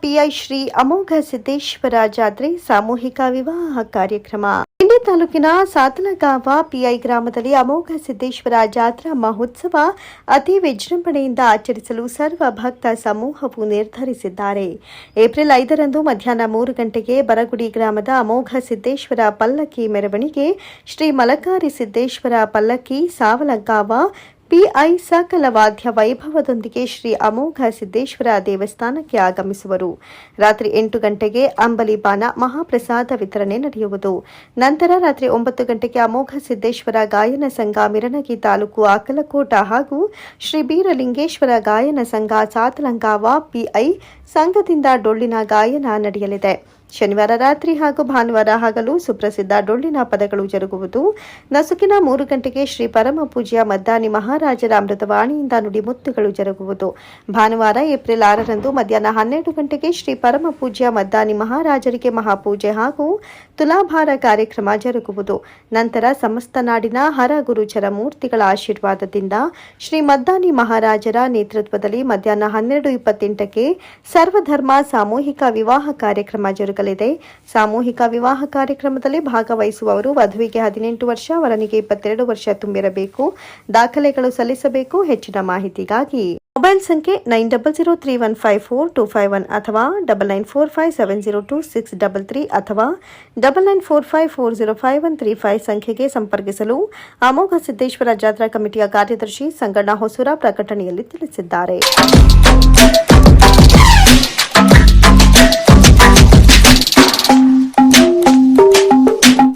PI Shri ಅಮೋಘ ಸಿದ್ದೇಶ್ವರ ಜಾತ್ರೆ, ಸಾಮೂಹಿಕ ವಿವಾಹ ಕಾರ್ಯಕ್ರಮ. ಇಂಡಿ ತಾಲೂಕಿನ ಸಾತಲಗಾವ ಪಿಐ ಗ್ರಾಮದಲ್ಲಿ ಅಮೋಘ ಸಿದ್ದೇಶ್ವರ ಜಾತ್ರಾ ಮಹೋತ್ಸವ ಅತಿ ವಿಜೃಂಭಣೆಯಿಂದ ಆಚರಿಸಲು ಸರ್ವ ಭಕ್ತ ಸಮೂಹವು ನಿರ್ಧರಿಸಿದ್ದಾರೆ. ಏಪ್ರಿಲ್ ಐದರಂದು ಮಧ್ಯಾಹ್ನ ಮೂರು ಗಂಟೆಗೆ ಬರಗುಡಿ ಗ್ರಾಮದ ಅಮೋಘ ಸಿದ್ದೇಶ್ವರ ಪಲ್ಲಕ್ಕಿ ಮೆರವಣಿಗೆ ಶ್ರೀ ಮಲಕಾರಿ ಸಿದ್ದೇಶ್ವರ ಪಲ್ಲಕ್ಕಿ, ಸಾವಲಗಾವ ಪಿಐ ಸಕಲ ವಾದ್ಯ ವೈಭವದೊಂದಿಗೆ ಶ್ರೀ ಅಮೋಘ ಸಿದ್ದೇಶ್ವರ ದೇವಸ್ಥಾನಕ್ಕೆ ಆಗಮಿಸುವರು. ರಾತ್ರಿ ಎಂಟು ಗಂಟೆಗೆ ಅಂಬಲಿಬಾನ ಮಹಾಪ್ರಸಾದ ವಿತರಣೆ ನಡೆಯುವುದು. ನಂತರ ರಾತ್ರಿ ಒಂಬತ್ತು ಗಂಟೆಗೆ ಅಮೋಘ ಸಿದ್ದೇಶ್ವರ ಗಾಯನ ಸಂಘ ಮಿರಣಗಿ ತಾಲೂಕು ಅಕಲಕೋಟ ಹಾಗೂ ಶ್ರೀ ಬೀರಲಿಂಗೇಶ್ವರ ಗಾಯನ ಸಂಘ ಸಾತಲಂಗಾವ ಪಿಐ ಸಂಘದಿಂದ ಡೊಳ್ಳಿನ ಗಾಯನ ನಡೆಯಲಿದೆ. ಶನಿವಾರ ರಾತ್ರಿ ಹಾಗೂ ಭಾನುವಾರ ಹಗಲು ಸುಪ್ರಸಿದ್ಧ ಡೊಳ್ಳಿನ ಪದಗಳು ಜರುಗುವುದು. ನಸುಕಿನ ಮೂರು ಗಂಟೆಗೆ ಶ್ರೀ ಪರಮ ಪೂಜ್ಯ ಮದ್ದಾನಿ ಮಹಾರಾಜರ ಅಮೃತವಾಣಿಯಿಂದ ನುಡಿಮುತ್ತುಗಳು ಜರುಗುವುದು. ಭಾನುವಾರ ಏಪ್ರಿಲ್ ಆರರಂದು ಮಧ್ಯಾಹ್ನ ಹನ್ನೆರಡು ಗಂಟೆಗೆ ಶ್ರೀ ಪರಮ ಪೂಜ್ಯ ಮದ್ದಾನಿ ಮಹಾರಾಜರಿಗೆ ಮಹಾಪೂಜೆ ಹಾಗೂ ತುಲಾಭಾರ ಕಾರ್ಯಕ್ರಮ ಜರುಗುವುದು. ನಂತರ ಸಮಸ್ತ ನಾಡಿನ ಹರ ಗುರುಚರ ಮೂರ್ತಿಗಳ ಆಶೀರ್ವಾದದಿಂದ ಶ್ರೀ ಮದ್ದಾನಿ ಮಹಾರಾಜರ ನೇತೃತ್ವದಲ್ಲಿ ಮಧ್ಯಾಹ್ನ ಹನ್ನೆರಡು ಇಪ್ಪತ್ತೆಂಟಕ್ಕೆ ಸರ್ವಧರ್ಮ ಸಾಮೂಹಿಕ ವಿವಾಹ ಕಾರ್ಯಕ್ರಮ ಜರುಗಲಿದೆ ಸಾಮೂಹಿಕ ವಿವಾಹ ಕಾರ್ಯಕ್ರಮದಲ್ಲಿ ಭಾಗವಹಿಸುವವರು ವಧುವಿಗೆ ಹದಿನೆಂಟು ವರ್ಷ, ವರನಿಗೆ ಇಪ್ಪತ್ತೆರಡು ವರ್ಷ ತುಂಬಿರಬೇಕು. ದಾಖಲೆಗಳು ಸಲ್ಲಿಸಬೇಕು. ಹೆಚ್ಚಿನ ಮಾಹಿತಿಗಾಗಿ ಮೊಬೈಲ್ ಸಂಖ್ಯೆ nine double zero three one five four two five one ಅಥವಾ double nine four five seven zero two six double three ಅಥವಾ double nine four five four zero five one three five ಸಂಖ್ಯೆಗೆ ಸಂಪರ್ಕಿಸಲು ಅಮೋಘ ಸಿದ್ದೇಶ್ವರ ಜಾತ್ರಾ ಕಮಿಟಿಯ ಕಾರ್ಯದರ್ಶಿ ಸಂಗಣ್ಣ ಹೊಸೂರ ಪ್ರಕಟಣೆಯಲ್ಲಿ ತಿಳಿಸಿದ್ದಾರೆ.